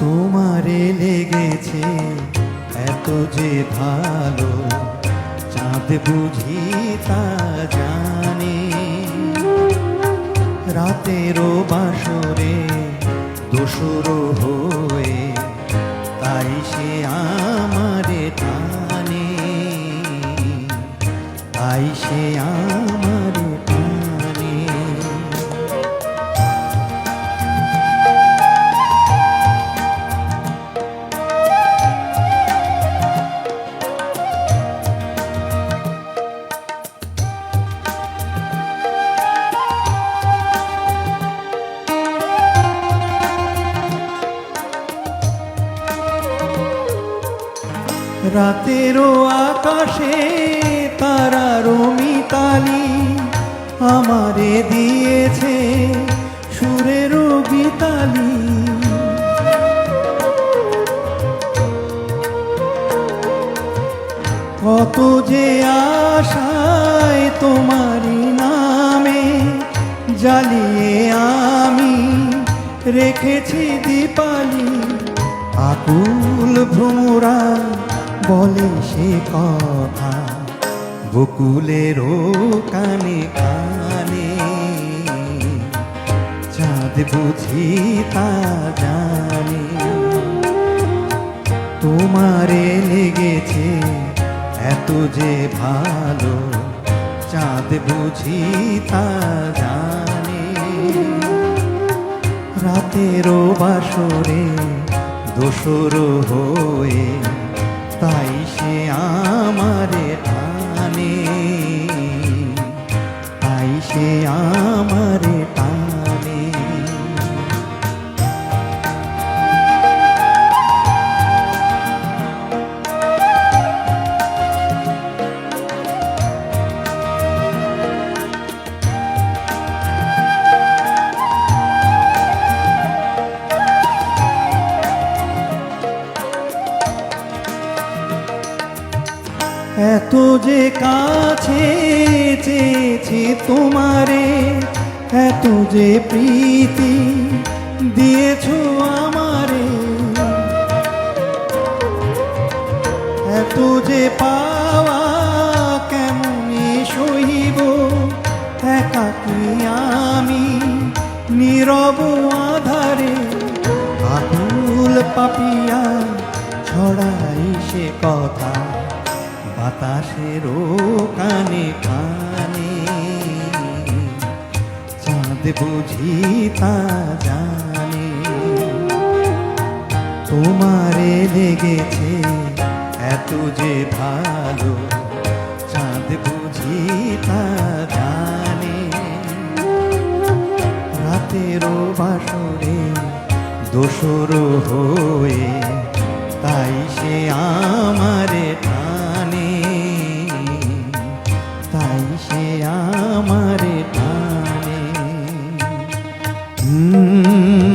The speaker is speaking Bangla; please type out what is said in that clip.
তোমারে লেগেছে এত যে ভালো, চাঁদ বুঝি তা জানে। রাতেরও বাসরে দোসরো হয়ে, তাই সে আমারে টানে। তাই সে আমারে রাতেরও আকাশে তারারও মিতালি আমারে দিয়েছে সুরেরও গীতালি। কত যে আশায় তোমারি নামে জ্বালিয়ে আমি রেখেছি দীপালি। আকুল ভ্রমরা বলে সে কথা বকুলেরও কানে কানে। চাঁদ বুঝি তা জানে। তোমারে লেগেছে এত যে ভালো, চাঁদ বুঝি তা জানে। রাতেরও বাসরে দোসর হয়ে তাই সে আমারে টানে। তাই সে আমারে টানে। এত যে কাছে চেয়েছি তোমারে, এত যে প্রীতি দিয়েছ আমারে, এত যে পাওয়া কেমনে সহিব একাকি আমি নীরব আধারে? আকুল পাপিয়া ছড়াই সে কথা। বাতাসেরও কানে কানে, চাঁদ বুঝি তা জানে। তোমারে লেগেছে এত যে ভালো, চাঁদ বুঝি তা জানে। রাতেরও বাসরে দোসর হয়ে তাই সে আমারে うん。